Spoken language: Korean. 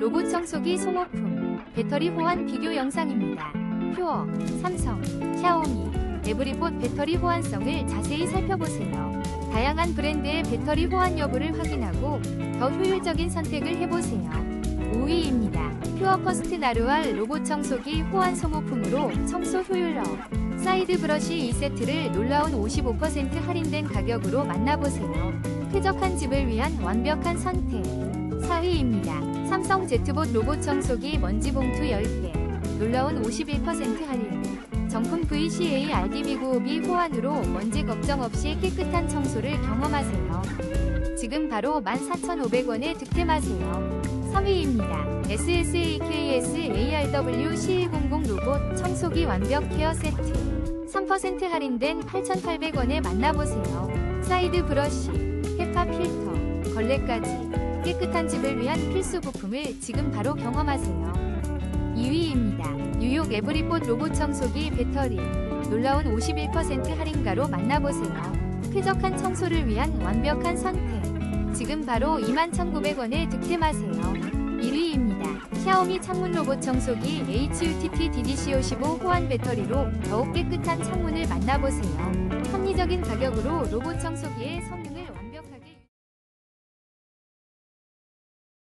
로봇 청소기 소모품, 배터리 호환 비교 영상입니다. 퓨어, 삼성, 샤오미, 에브리봇 배터리 호환성을 자세히 살펴보세요. 다양한 브랜드의 배터리 호환 여부를 확인하고 더 효율적인 선택을 해보세요. 5위입니다. 퓨어 퍼스트 나루알 로봇 청소기 호환 소모품으로 청소 효율업. 사이드 브러쉬 2세트를 놀라운 55% 할인된 가격으로 만나보세요. 쾌적한 집을 위한 완벽한 선택. 4위입니다. 삼성 제트봇 로봇 청소기 먼지 봉투 10개. 놀라운 51% 할인. 정품 VCA RDB 구호비 호환으로 먼지 걱정 없이 깨끗한 청소를 경험하세요. 지금 바로 14,500원에 득템하세요. 3위입니다. SSAKS ARW C100 로봇 청소기 완벽 케어 세트. 3% 할인된 8,800원에 만나보세요. 사이드 브러쉬, 헤파 필터, 걸레까지 깨끗한 집을 위한 필수 부품을 지금 바로 경험하세요. 2위입니다. 뉴욕 에브리봇 로봇 청소기 배터리. 놀라운 51% 할인가로 만나보세요. 쾌적한 청소를 위한 완벽한 선택. 지금 바로 21,900원에 득템하세요. 1위입니다. 샤오미 창문 로봇 청소기 HUTT DDC55 호환 배터리로 더욱 깨끗한 창문을 만나보세요. 합리적인 가격으로 로봇 청소기의 성능